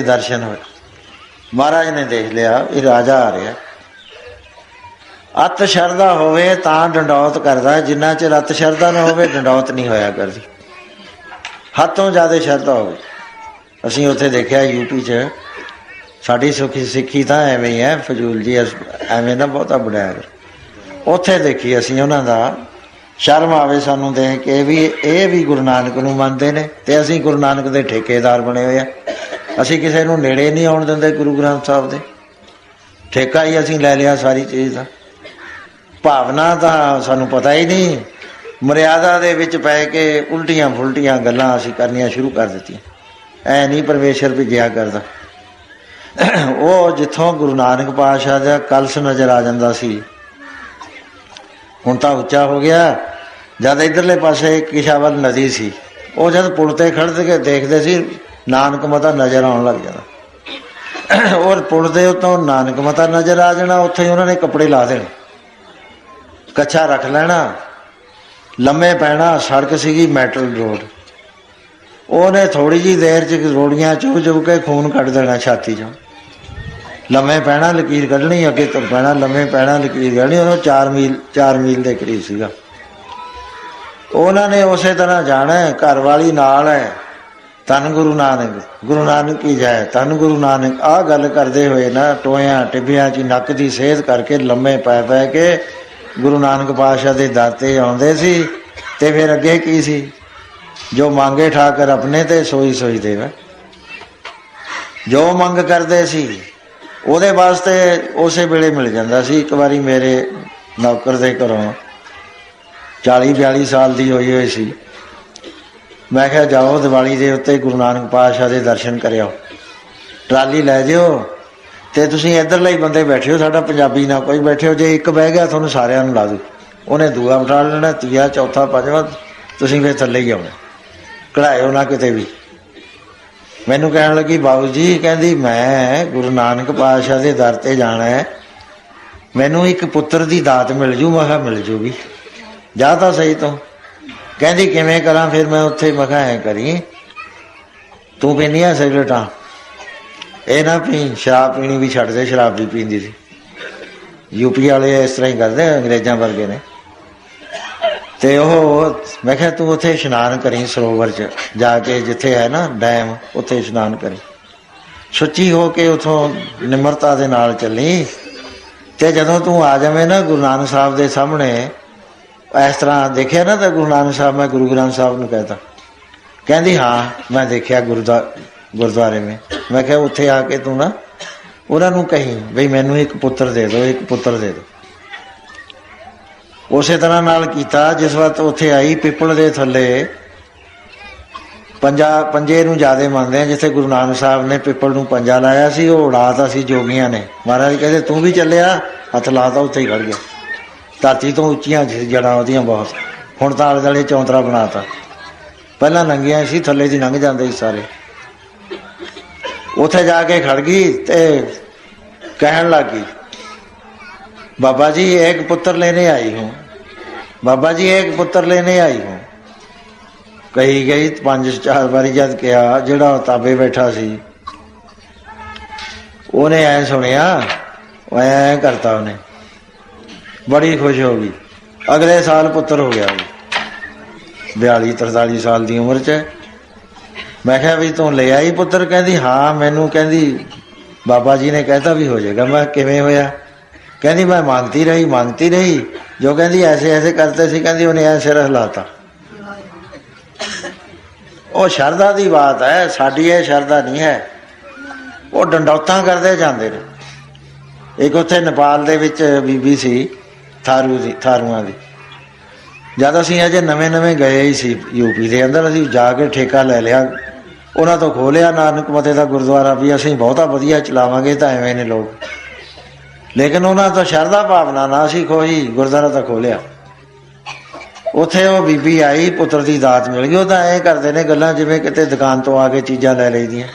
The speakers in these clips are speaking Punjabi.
ਦੇ ਦਰਸ਼ਨ ਹੋਏ। ਮਹਾਰਾਜ ਨੇ ਦੇਖ ਲਿਆ ਇਹ ਰਾਜਾ ਆ ਰਿਹਾ। ਅਤ ਸ਼ਰਦਾ ਹੋਵੇ ਤਾਂ ਡੰਡੌਤ ਕਰਦਾ, ਜਿੰਨਾ ਚਿਰ ਅਤ ਸ਼ਰਦਾ ਨਾ ਹੋਵੇ, ਡੰਡੌਤ ਨਹੀਂ ਹੋਇਆ ਕਰਦੀ। ਹੱਥੋਂ ਜ਼ਿਆਦਾ ਸ਼ਰਦਾ ਹੋਵੇ। ਅਸੀਂ ਉੱਥੇ ਦੇਖਿਆ ਯੂਪੀ 'ਚ, ਸਾਡੀ ਸੁਖੀ ਸਿੱਖੀ ਤਾਂ ਐਵੇਂ ਹੀ ਹੈ, ਫਜ਼ੂਲ ਜੀ, ਅਸ- ਐਵੇਂ ਨਾ ਬਹੁਤਾ ਬਣਾਇਆ ਉੱਥੇ ਦੇਖੀ ਅਸੀਂ ਉਹਨਾਂ ਦਾ, ਸ਼ਰਮ ਆਵੇ ਸਾਨੂੰ ਦੇਖ ਕੇ ਵੀ ਇਹ ਵੀ ਗੁਰੂ ਨਾਨਕ ਨੂੰ ਮੰਨਦੇ ਨੇ, ਤੇ ਅਸੀਂ ਗੁਰੂ ਨਾਨਕ ਦੇ ਠੇਕੇਦਾਰ ਬਣੇ ਹੋਏ ਆ। ਅਸੀਂ ਕਿਸੇ ਨੂੰ ਨੇੜੇ ਨਹੀਂ ਆਉਣ ਦਿੰਦੇ ਗੁਰੂ ਗ੍ਰੰਥ ਸਾਹਿਬ ਦੇ। ਠੇਕਾ ਹੀ ਅਸੀਂ ਲੈ ਲਿਆ ਸਾਰੀ ਚੀਜ਼ ਦਾ। ਭਾਵਨਾ ਤਾਂ ਸਾਨੂੰ ਪਤਾ ਹੀ ਨਹੀਂ। ਮਰਿਆਦਾ ਦੇ ਵਿੱਚ ਪੈ ਕੇ ਉਲਟੀਆਂ ਫੁਲਟੀਆਂ ਗੱਲਾਂ ਅਸੀਂ ਕਰਨੀਆਂ ਸ਼ੁਰੂ ਕਰ ਦਿੱਤੀਆਂ। ਐ ਨਹੀਂ ਪਰਮੇਸ਼ਰ ਭੇਜਿਆ ਕਰਦਾ। ਉਹ ਜਿੱਥੋਂ ਗੁਰੂ ਨਾਨਕ ਪਾਤਸ਼ਾਹ ਦਾ ਕਲਸ ਨਜ਼ਰ ਆ ਜਾਂਦਾ ਸੀ, ਹੁਣ ਤਾਂ ਉੱਚਾ ਹੋ ਗਿਆ। ਜਦ ਇਧਰਲੇ ਪਾਸੇ ਕਿਸ਼ਾਵਲ ਨਦੀ ਸੀ, ਉਹ ਜਦ ਪੁਲ ਤੇ ਖੜਦੇ ਕੇ ਦੇਖਦੇ ਸੀ ਨਾਨਕ ਮਤਾ ਨਜ਼ਰ ਆਉਣ ਲੱਗ ਜਾਣਾ। ਔਰ ਪੁਲ ਦੇ ਉੱਤੋਂ ਨਾਨਕ ਮਤਾ ਨਜ਼ਰ ਆ ਜਾਣਾ, ਉੱਥੇ ਹੀ ਉਹਨਾਂ ਨੇ ਕੱਪੜੇ ਲਾ ਦੇਣੇ। ਕੱਛਾ ਰੱਖ ਲੈਣਾ, ਲੰਮੇ ਪੈਣਾ, ਸੜਕ ਸੀਗੀ ਮੈਟਲ ਰੋਡ ਉਹਨੇ ਥੋੜੀ ਜੀ ਦੇਰ ਚ ਰੋੜੀਆਂ ਚੁੱਕ ਚੁੱਕ ਕੇ ਖੂਨ ਕੱਢ ਦੇਣਾ ਛਾਤੀ ਚੋਂ। ਲੰਮੇ ਪੈਣਾ, ਲਕੀਰ ਕੱਢਣੀ, ਅੱਗੇ ਤੁਰ ਪੈਣਾ, ਲੰਮੇ ਪੈਣਾ, ਲਕੀਰ ਕੱਢਣੀ, ਉਹਨੂੰ 4 ਮੀਲ 4 ਮੀਲ ਦੇ ਕਰੀਬ ਸੀਗਾ। ਉਹਨਾਂ ਨੇ ਉਸੇ ਤਰ੍ਹਾਂ ਜਾਣਾ, ਘਰ ਵਾਲੀ ਨਾਲ ਹੈ। ਤਨ ਗੁਰੂ ਨਾਨਕ ਗੁਰੂ ਨਾਨਕ ਕੀ ਜਾਏ ਤਨ ਗੁਰੂ ਨਾਨਕ। ਆਹ ਗੱਲ ਕਰਦੇ ਹੋਏ ਨਾ, ਟੋਇਆਂ, ਟਿੱਬਿਆਂ 'ਚ ਨੱਕ ਦੀ ਸੇਧ ਕਰਕੇ ਲੰਮੇ ਪੈ ਪੈ ਕੇ ਗੁਰੂ ਨਾਨਕ ਪਾਤਸ਼ਾਹ ਦੇ ਦਾਤੇ ਆਉਂਦੇ ਸੀ ਤੇ ਫਿਰ ਅੱਗੇ ਕੀ ਸੀ? ਜੋ ਮੰਗੇ ਠਾਕਰ ਆਪਣੇ ਤੇ ਸੋਈ ਸੋਈ ਦੇਵੇ ਜੋ ਮੰਗ ਕਰਦੇ ਸੀ, ਉਹਦੇ ਵਾਸਤੇ ਉਸੇ ਵੇਲੇ ਮਿਲ ਜਾਂਦਾ ਸੀ। ਇੱਕ ਵਾਰੀ ਮੇਰੇ ਨੌਕਰ ਦੇ ਘਰੋਂ 40 42 ਸਾਲ ਦੀ ਹੋਈ ਹੋਈ ਸੀ। ਮੈਂ ਕਿਹਾ ਜਾਓ, ਦੀਵਾਲੀ ਦੇ ਉੱਤੇ ਗੁਰੂ ਨਾਨਕ ਪਾਤਸ਼ਾਹ ਦੇ ਦਰਸ਼ਨ ਕਰਿਓ। ਟਰਾਲੀ ਲੈ ਜਿਓ ਤੇ ਤੁਸੀਂ ਇੱਧਰਲੇ ਹੀ ਬੰਦੇ ਬੈਠੇ ਹੋ, ਸਾਡਾ ਪੰਜਾਬੀ ਨਾ ਕੋਈ ਬੈਠੇ ਹੋ, ਜੇ ਇੱਕ ਬਹਿ ਗਿਆ ਤੁਹਾਨੂੰ ਸਾਰਿਆਂ ਨੂੰ ਲਾ ਦੂ। ਉਹਨੇ ਦੂਆ ਬਿਠਾ ਲੈਣਾ, ਤੀਆ, ਚੌਥਾ, ਪੰਜਵਾਂ, ਤੁਸੀਂ ਫਿਰ ਥੱਲੇ ਹੀ ਆਉਣਾ। ਕਢਾਇਓ ਨਾ ਕਿਤੇ ਵੀ। ਮੈਨੂੰ ਕਹਿਣ ਲੱਗੀ ਬਾਬੂ ਜੀ, ਕਹਿੰਦੀ, ਮੈਂ ਗੁਰੂ ਨਾਨਕ ਪਾਤਸ਼ਾਹ ਦੇ ਦਰ ਤੇ ਜਾਣਾ ਹੈ। ਮੈਨੂੰ ਇੱਕ ਪੁੱਤਰ ਦੀ ਦਾਤ ਮਿਲ ਜੂ, ਮੈਂ ਕਿਹਾ, ਮਿਲ ਜੂਗੀ। ਜਾ ਤਾਂ ਸਹੀ ਤੋਂ। ਕਹਿੰਦੀ, ਕਿਵੇਂ ਕਰਾਂ? ਫਿਰ ਮੈਂ ਉੱਥੇ ਮੈਂ ਕਿਹਾ ਕਰੀ, ਤੂੰ ਪੀਂਦੀ ਆ ਸਿਗਰਟਾਂ? ਇਹ ਨਾ ਪੀ, ਸ਼ਰਾਬ ਪੀਣੀ ਵੀ ਛੱਡ ਦੇ, ਸ਼ਰਾਬ ਵੀ ਪੀਂਦੀ ਸੀ। ਯੂਪੀ ਵਾਲੇ ਇਸ ਤਰ੍ਹਾਂ ਹੀ ਕਰਦੇ, ਅੰਗਰੇਜ਼ਾਂ ਵਰਗੇ ਨੇ। ਤੇ ਉਹ, ਮੈਂ ਕਿਹਾ, ਤੂੰ ਉੱਥੇ ਇਸ਼ਨਾਨ ਕਰੀ ਸਰੋਵਰ 'ਚ, ਜਾ ਕੇ ਜਿੱਥੇ ਹੈ ਨਾ, ਡੈਮ, ਉੱਥੇ ਇਸ਼ਨਾਨ ਕਰੀ। ਸੁੱਚੀ ਹੋ ਕੇ ਉਥੋਂ ਨਿਮਰਤਾ ਦੇ ਨਾਲ ਚੱਲੀ। ਤੇ ਜਦੋਂ ਤੂੰ ਆ ਜਾਵੇਂ ਨਾ ਗੁਰੂ ਨਾਨਕ ਸਾਹਿਬ ਦੇ ਸਾਹਮਣੇ ਇਸ ਤਰ੍ਹਾਂ ਦੇਖਿਆ ਨਾ ਤਾਂ ਗੁਰੂ ਨਾਨਕ ਸਾਹਿਬ, ਮੈਂ ਗੁਰੂ ਗ੍ਰੰਥ ਸਾਹਿਬ ਨੂੰ ਕਹਤਾ। ਕਹਿੰਦੀ, ਹਾਂ, ਮੈਂ ਦੇਖਿਆ ਗੁਰਦਾ, ਗੁਰਦੁਆਰੇ ਵਿੱਚ ਮੈਂ ਕਿਹਾ, ਉੱਥੇ ਆ ਕੇ ਤੂੰ ਨਾ ਉਹਨਾਂ ਨੂੰ ਕਹੀ, ਬਈ ਮੈਨੂੰ ਇੱਕ ਪੁੱਤਰ ਦੇ ਦਿਓ ਇੱਕ ਪੁੱਤਰ ਦੇ ਦਿਓ ਉਸੇ ਤਰ੍ਹਾਂ ਨਾਲ ਕੀਤਾ, ਜਿਸ ਵਕਤ ਉੱਥੇ ਆਈ ਪਿੱਪਲ ਦੇ ਥੱਲੇ। ਪੰਜਾ, ਪੰਜੇ ਨੂੰ ਜਿਆਦੇ ਮੰਨਦੇ ਆ, ਜਿੱਥੇ ਗੁਰੂ ਨਾਨਕ ਸਾਹਿਬ ਨੇ ਪਿੱਪਲ ਨੂੰ ਪੰਜਾ ਲਾਇਆ ਸੀ, ਉਹ ਉਡਾਤਾ ਸੀ ਜੋਗੀਆਂ ਨੇ। ਮਹਾਰਾਜ ਕਹਿੰਦੇ, ਤੂੰ ਵੀ ਚੱਲਿਆ, ਹੱਥ ਲਾਤਾ ਉੱਥੇ ਹੀ ਖੜ ਗਿਆ। ਧਰਤੀ ਤੋਂ ਉੱਚੀਆਂ ਜੜਾਂ ਉਹਦੀਆਂ ਬਹੁਤ। ਹੁਣ ਤਾਂ ਆਲੇ ਦਾਲੇ ਚੌਂਤਰਾ ਬਣਾਤਾ। ਪਹਿਲਾਂ ਲੰਗੀਆਂ ਸੀ, ਥੱਲੇ ਦੀ ਲੰਘ ਜਾਂਦੇ ਸੀ ਸਾਰੇ। ਉੱਥੇ ਜਾ ਕੇ ਖੜ ਗਈ ਤੇ ਕਹਿਣ ਲੱਗੀ ਬਾਬਾ ਜੀ ਇੱਕ ਪੁੱਤਰ ਲੈਣੇ ਆਈ ਹੂੰ। ਬਾਬਾ ਜੀ ਇੱਕ ਪੁੱਤਰ ਲੈਣੇ ਆਈ ਹੂੰ। ਕਹੀ ਗਈ ਪੰਜ, ਚਾਰ ਵਾਰੀ ਜਦ ਕਿਹਾ, ਜਿਹੜਾ ਤਾਬੇ ਬੈਠਾ ਸੀ। ਉਹਨੇ ਐ ਸੁਣਿਆ ਐ ਕਰਤਾ ਉਹਨੇ। ਬੜੀ ਖੁਸ਼ ਹੋ ਗਈ। ਅਗਲੇ ਸਾਲ ਪੁੱਤਰ ਹੋ ਗਿਆ ਉਹ। 42 43 ਸਾਲ ਦੀ ਉਮਰ 'ਚ। ਮੈਂ ਕਿਹਾ ਵੀ ਤੂੰ ਲੈ ਆਈ ਪੁੱਤਰ? ਕਹਿੰਦੀ, ਹਾਂ, ਮੈਨੂੰ ਕਹਿੰਦੀ, ਬਾਬਾ ਜੀ ਨੇ ਕਹਿਤਾ ਵੀ ਹੋ ਜਾਏਗਾ। ਮੈਂ ਕਿਵੇਂ ਹੋਇਆ? ਕਹਿੰਦੀ, ਮੈਂ ਮੰਗਤੀ ਰਹੀ ਮੰਗਤੀ ਰਹੀ। ਜੋ ਕਹਿੰਦੀ, ਐਸੇ ਐਸੇ ਕਰਤੇ ਸੀ, ਕਹਿੰਦੀ, ਉਹਨੇ ਐ ਸਿਰ ਹਿਲਾਤਾ। ਉਹ ਸ਼ਰਧਾ ਦੀ ਬਾਤ ਹੈ, ਸਾਡੀ ਇਹ ਸ਼ਰਧਾ ਨਹੀਂ ਹੈ। ਉਹ ਡੰਡੌਤਾਂ ਕਰਦੇ ਜਾਂਦੇ ਨੇ। ਇੱਕ ਉੱਥੇ ਨੇਪਾਲ ਦੇ ਵਿੱਚ ਬੀਬੀ ਸੀ। ਥਾਰੂ ਦੀ, ਥਾਰੂਆਂ ਦੀ। ਜਦ ਅਸੀਂ ਅਜੇ ਨਵੇਂ ਨਵੇਂ ਗਏ ਹੀ ਸੀ ਯੂਪੀ ਦੇ ਅੰਦਰ, ਅਸੀਂ ਜਾ ਕੇ ਠੇਕਾ ਲੈ ਲਿਆ। ਉਹਨਾਂ ਤੋਂ ਖੋਲਿਆ ਨਾਨਕ ਮਤੇ ਦਾ ਗੁਰਦੁਆਰਾ ਵੀ, ਅਸੀਂ ਬਹੁਤਾ ਵਧੀਆ ਚਲਾਵਾਂਗੇ ਤਾਂ ਐਵੇਂ ਨੇ ਲੋਕ। ਲੇਕਿਨ ਉਹਨਾਂ ਤੋਂ ਸ਼ਰਧਾ ਭਾਵਨਾ ਨਾ ਸੀ ਕੋਈ ਗੁਰਦੁਆਰਾ ਤਾਂ ਖੋਲਿਆ। ਉੱਥੇ ਉਹ ਬੀਬੀ ਆਈ, ਪੁੱਤਰ ਦੀ ਦਾਤ ਮਿਲ ਗਈ। ਉਹ ਤਾਂ ਐਂ ਕਰਦੇ ਨੇ ਗੱਲਾਂ ਜਿਵੇਂ ਕਿਤੇ ਦੁਕਾਨ ਤੋਂ ਆ ਕੇ ਚੀਜ਼ਾਂ ਲੈ ਲਈਦੀਆਂ।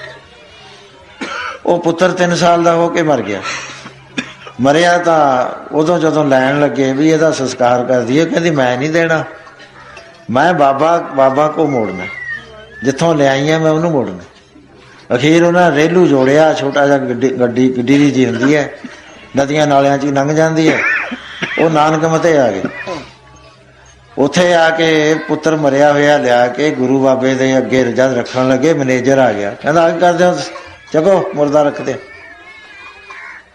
ਉਹ ਪੁੱਤਰ 3 ਸਾਲ ਦਾ ਹੋ ਕੇ ਮਰ ਗਿਆ। ਮਰਿਆ ਤਾਂ ਉਦੋਂ ਜਦੋਂ ਲੈਣ ਲੱਗੇ ਵੀ ਇਹਦਾ ਸੰਸਕਾਰ ਕਰ ਦਈਏ, ਕਹਿੰਦੀ ਮੈਂ ਨਹੀਂ ਦੇਣਾ। ਮੈਂ ਬਾਬਾ ਬਾਬਾ ਕੋ ਮੋੜਨਾ। ਜਿੱਥੋਂ ਲਿਆਈਆਂ ਮੈਂ ਉਹਨੂੰ ਮੋੜਨਾ। ਅਖੀਰ ਉਹਨਾਂ ਰੇਲੂ ਜੋੜਿਆ, ਛੋਟਾ ਜਿਹਾ ਗੱਡੀ ਗੱਡੀ ਗੱਡੀ ਜੀ ਹੁੰਦੀ ਹੈ। ਨਦੀਆਂ ਨਾਲਿਆਂ 'ਚ ਹੀ ਲੰਘ ਜਾਂਦੀ ਹੈ। ਉਹ ਨਾਨਕ ਮਤੇ ਆ ਗਏ। ਉੱਥੇ ਆ ਕੇ ਪੁੱਤਰ ਮਰਿਆ ਹੋਇਆ ਲਿਆ ਕੇ ਗੁਰੂ ਬਾਬੇ ਦੇ ਅੱਗੇ ਰਜਾ ਰੱਖਣ ਲੱਗੇ, ਮੈਨੇਜਰ ਆ ਗਿਆ। ਕਹਿੰਦਾ ਆ ਕਰਦੇ ਹੋ ਚੱਕੋ, ਮੁਰਦਾ ਰੱਖਦੇ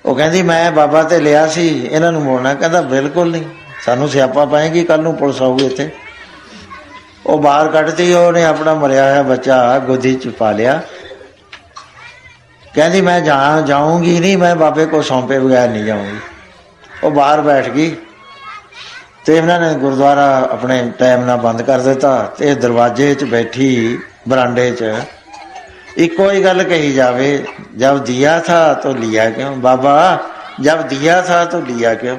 ਉਹ ਕਹਿੰਦੀ, ਮੈਂ ਬਾਬਾ ਤੇ ਲਿਆ ਸੀ, ਇਹਨਾਂ ਨੂੰ ਮੋੜਨਾ। ਕਹਿੰਦਾ, ਬਿਲਕੁਲ ਨਹੀਂ। ਸਾਨੂੰ ਸਿਆਪਾ ਪਾਏਗੀ ਕੱਲ ਨੂੰ ਪੁਲਿਸ ਆਊਗੀ ਇੱਥੇ। ਉਹ ਬਾਹਰ ਕੱਢਤੀ, ਉਹਨੇ ਆਪਣਾ ਮਰਿਆ ਹੋਇਆ ਬੱਚਾ ਗੋਦੀ ਚ ਪਾ ਲਿਆ। ਕਹਿੰਦੀ, ਮੈਂ ਜਾ, ਜਾਊਂਗੀ ਨਹੀਂ, ਮੈਂ ਬਾਬੇ ਕੋ ਸੌਂਪੇ ਬਗੈਰ ਨਹੀਂ ਜਾਊਂਗੀ। ਉਹ ਬਾਹਰ ਬੈਠ ਗਈ ਤੇ ਇਹਨਾਂ ਨੇ ਗੁਰਦੁਆਰਾ ਆਪਣੇ ਟਾਈਮ ਨਾਲ ਬੰਦ ਕਰ ਦਿੱਤਾ ਤੇ ਦਰਵਾਜ਼ੇ 'ਚ ਬੈਠੀ, ਬਰਾਂਡੇ 'ਚ ਇੱਕੋ ਹੀ ਗੱਲ ਕਹੀ ਜਾਵੇ ਜਦ ਦਿਆ ਥਾ ਤੋ ਲਿਆ ਕਿਉਂ? ਬਾਬਾ ਜਦ ਦਿਆ ਥਾ ਤੋ ਲਿਆ ਕਿਉਂ?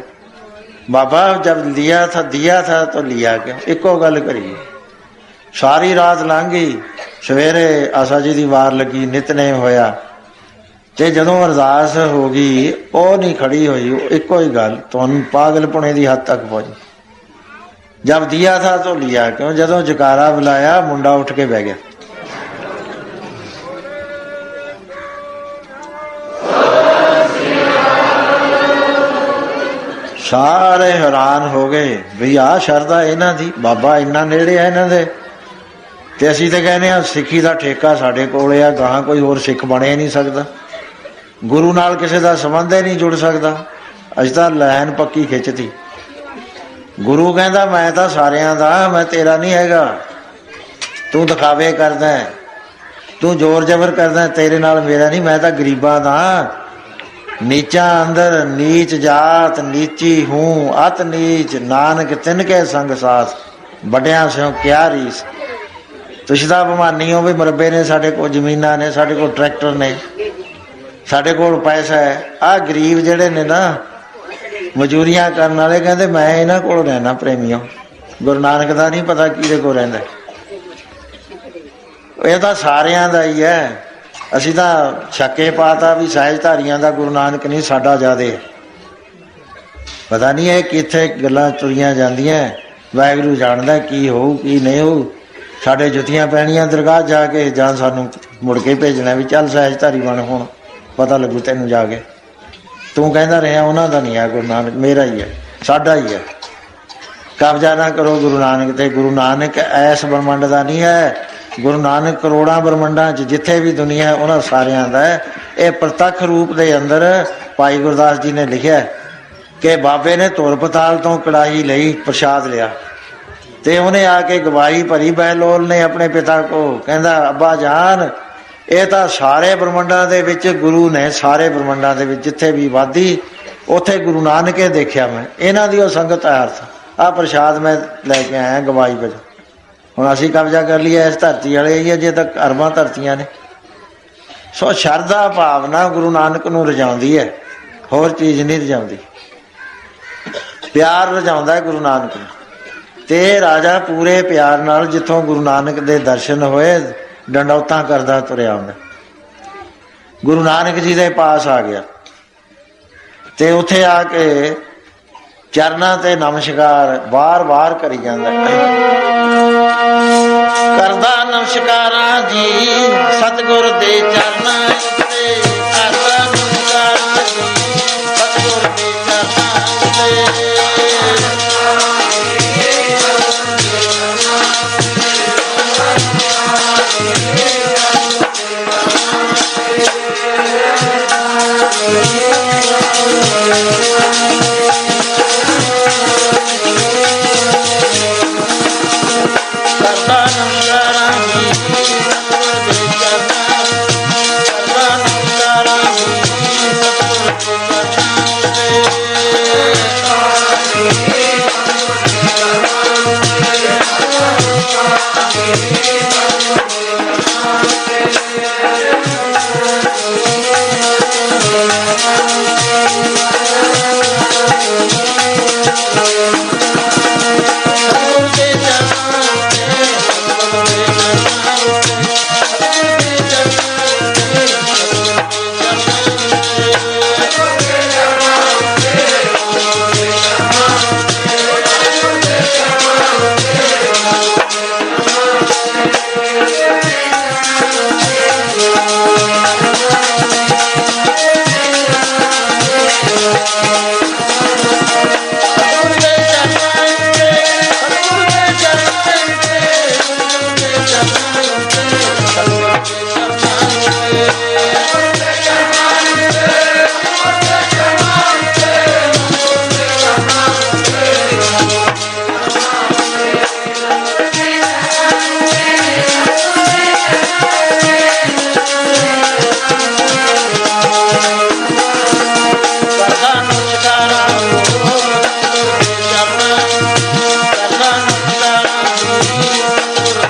ਬਾਬਾ ਜਦ ਲਿਆ ਥਾ, ਦਿਆ ਥਾ ਤੋ ਲਿਆ ਕਿਉਂ? ਇੱਕੋ ਗੱਲ ਕਰੀ ਸਾਰੀ ਰਾਤ ਲੰਘ ਗਈ ਸਵੇਰੇ ਆਸਾ ਜੀ ਦੀ ਵਾਰ ਲੱਗੀ ਨਿਤਨੇਮ ਹੋਇਆ। ਤੇ ਜਦੋਂ ਅਰਦਾਸ ਹੋ ਗਈ, ਉਹ ਨਹੀਂ ਖੜੀ ਹੋਈ ਇੱਕੋ ਹੀ ਗੱਲ ਤੁਹਾਨੂੰ ਪਾਗਲਪੁਣੇ ਦੀ ਹੱਦ ਤੱਕ ਪਹੁੰਚੀ। ਜਦ ਦਿਆ ਥਾ ਤੋ ਲਿਆ ਕਿਉਂ? ਜਦੋਂ ਜਕਾਰਾ ਬੁਲਾਇਆ, ਮੁੰਡਾ ਉੱਠ ਕੇ ਬਹਿ ਗਿਆ। ਸਾਰੇ ਹੈਰਾਨ ਹੋ ਗਏ ਵੀ ਆ ਸ਼ਰਦਾ ਇਹਨਾਂ ਦੀ, ਬਾਬਾ ਇੰਨਾ ਨੇੜੇ ਆ ਇਹਨਾਂ ਦੇ। ਤੇ ਅਸੀਂ ਤਾਂ ਕਹਿੰਦੇ ਆ ਸਿੱਖੀ ਦਾ ਠੇਕਾ ਸਾਡੇ ਕੋਲ ਆ, ਗਾਹਾਂ ਕੋਈ ਹੋਰ ਸਿੱਖ ਬਣੇ ਨਹੀਂ ਸਕਦਾ। ਗੁਰੂ ਨਾਲ ਕਿਸੇ ਦਾ ਸੰਬੰਧ ਹੀ ਨਹੀਂ ਜੁੜ ਸਕਦਾ। ਅਸੀਂ ਤਾਂ ਲਾਈਨ ਪੱਕੀ ਖਿੱਚਤੀ। ਗੁਰੂ ਕਹਿੰਦਾ, ਮੈਂ ਤਾਂ ਸਾਰਿਆਂ ਦਾ, ਮੈਂ ਤੇਰਾ ਨਹੀਂ ਹੈਗਾ। ਤੂੰ ਦਿਖਾਵੇ ਕਰਦਾ ਤੂੰ ਜ਼ੋਰ ਜ਼ਬਰ ਕਰਦਾ ਤੇਰੇ ਨਾਲ ਮੇਰਾ ਨਹੀਂ, ਮੈਂ ਤਾਂ ਗਰੀਬਾਂ ਦਾ। ਨੀਚਾ ਅੰਦਰ ਨੀਚ ਜਾਤ, ਨੀਚੀ ਹੂੰ, ਅਤ ਨੀਚ, ਨਾਨਕ ਤਿਨ ਕੇ ਸੰਗ ਸਾਥ, ਵੱਡਿਆਂ ਸਿਓ ਕਿਆ ਰੀਸ। ਤੁਸੀਂ ਤਾਂ ਬਮਾਨੀ ਹੋ ਵੀ ਮਰਬੇ ਨੇ, ਸਾਡੇ ਕੋਲ ਜ਼ਮੀਨਾਂ ਨੇ, ਸਾਡੇ ਕੋਲ ਟਰੈਕਟਰ ਨੇ, ਸਾਡੇ ਕੋਲ ਪੈਸਾ ਹੈ। ਆ ਗਰੀਬ ਜਿਹੜੇ ਨੇ ਨਾ, ਮਜ਼ਦੂਰੀਆਂ ਕਰਨ ਵਾਲੇ ਕਹਿੰਦੇ, ਮੈਂ ਇਹਨਾਂ ਕੋਲ ਰਹਿਣਾ ਪ੍ਰੇਮੀਓ। ਗੁਰੂ ਨਾਨਕ ਦਾ ਨਹੀਂ ਪਤਾ ਕਿਹਦੇ ਕੋਲ ਰਹਿੰਦਾ। ਇਹ ਤਾਂ ਸਾਰਿਆਂ ਦਾ ਹੀ ਹੈ। ਅਸੀਂ ਤਾਂ ਛੱਕੇ ਪਾਤਾ ਵੀ ਸਹਿਜਧਾਰੀਆਂ ਦਾ ਗੁਰੂ ਨਾਨਕ ਨਹੀਂ ਸਾਡਾ ਜਾਦੇ ਪਤਾ ਨਹੀਂ ਇਹ ਕਿੱਥੇ ਗੱਲਾਂ ਤੁਰੀਆਂ ਜਾਂਦੀਆਂ। ਵਾਹਿਗੁਰੂ ਜਾਣਦਾ ਕੀ ਹੋਊ, ਕੀ ਨਹੀਂ ਹੋਊ। ਸਾਡੇ ਜੁੱਤੀਆਂ ਪੈਣੀਆਂ ਦਰਗਾਹ ਜਾ ਕੇ ਜਾਂ ਸਾਨੂੰ ਮੁੜ ਕੇ ਭੇਜਣਾ ਵੀ ਚੱਲ ਸਹਿਜਧਾਰੀ ਬਣ ਹੁਣ, ਪਤਾ ਲੱਗੂ ਤੈਨੂੰ ਜਾ ਕੇ। ਤੂੰ ਕਹਿੰਦਾ ਰਿਹਾ ਉਹਨਾਂ ਦਾ ਨਹੀਂ ਆ ਗੁਰੂ ਨਾਨਕ, ਮੇਰਾ ਹੀ ਹੈ ਸਾਡਾ ਹੀ ਹੈ ਕਬਜ਼ਾ ਨਾ ਕਰੋ ਗੁਰੂ ਨਾਨਕ ਤੇ, ਗੁਰੂ ਨਾਨਕ ਐਸ ਬ੍ਰਹਮੰਡ ਦਾ ਨਹੀਂ ਹੈ। ਗੁਰੂ ਨਾਨਕ ਕਰੋੜਾਂ ਬ੍ਰਹਮੰਡਾਂ 'ਚ ਜਿੱਥੇ ਵੀ ਦੁਨੀਆ ਉਹਨਾਂ ਸਾਰਿਆਂ ਦਾ ਇਹ ਪ੍ਰਤੱਖ ਰੂਪ ਦੇ ਅੰਦਰ ਭਾਈ ਗੁਰਦਾਸ ਜੀ ਨੇ ਲਿਖਿਆ ਕਿ ਬਾਬੇ ਨੇ ਧੁਰ ਪਤਾਲ ਤੋਂ ਕੜਾਹੀ ਲਈ ਪ੍ਰਸ਼ਾਦ ਲਿਆ। ਤੇ ਉਹਨੇ ਆ ਕੇ ਗਵਾਹੀ ਭਰੀ ਬਹਿਲੋਲ ਨੇ ਆਪਣੇ ਪਿਤਾ ਕੋ ਕਹਿੰਦਾ, ਅੱਬਾ ਜਾਨ, ਇਹ ਤਾਂ ਸਾਰੇ ਬ੍ਰਹਮੰਡਾਂ ਦੇ ਵਿੱਚ ਗੁਰੂ ਨੇ, ਸਾਰੇ ਬ੍ਰਹਮੰਡਾਂ ਦੇ ਵਿੱਚ ਜਿੱਥੇ ਵੀ ਵਾਦੀ, ਉੱਥੇ ਗੁਰੂ ਨਾਨਕੇ ਦੇਖਿਆ ਮੈਂ। ਇਹਨਾਂ ਦੀ ਉਹ ਸੰਗਤ ਹੈ ਅਰਥ ਆ ਪ੍ਰਸ਼ਾਦ ਮੈਂ ਲੈ ਕੇ ਆਇਆ, ਗਵਾਹੀ ਵਜੋਂ ਹੁਣ ਅਸੀਂ ਕਬਜ਼ਾ ਕਰ ਲਿਆ ਇਸ ਧਰਤੀ ਵਾਲੇ ਹੀ ਅਜੇ ਤੱਕ ਅਰਬਾਂ ਧਰਤੀਆਂ ਨੇ। ਸੋ ਸ਼ਰਧਾ ਭਾਵਨਾ ਗੁਰੂ ਨਾਨਕ ਨੂੰ ਰਜਾਉਂਦੀ ਹੈ, ਹੋਰ ਚੀਜ਼ ਨਹੀਂ ਰਜਾਉਂਦੀ। ਪਿਆਰ ਰਜਾਉਂਦਾ ਹੈ ਗੁਰੂ ਨਾਨਕ ਨੂੰ। ਤੇ ਰਾਜਾ ਪੂਰੇ ਪਿਆਰ ਨਾਲ ਜਿੱਥੋਂ ਗੁਰੂ ਨਾਨਕ ਦੇ ਦਰਸ਼ਨ ਹੋਏ, ਡੰਡੌਤਾਂ ਕਰਦਾ ਤੁਰਿਆ ਆਉਂਦਾ। ਗੁਰੂ ਨਾਨਕ ਜੀ ਦੇ ਪਾਸ ਆ ਗਿਆ। ਤੇ ਉੱਥੇ ਆ ਕੇ ਚਰਨਾਂ ਤੇ ਨਮਸਕਾਰ ਬਾਰ-ਬਾਰ ਕਰੀ ਜਾਂਦਾ Yeah.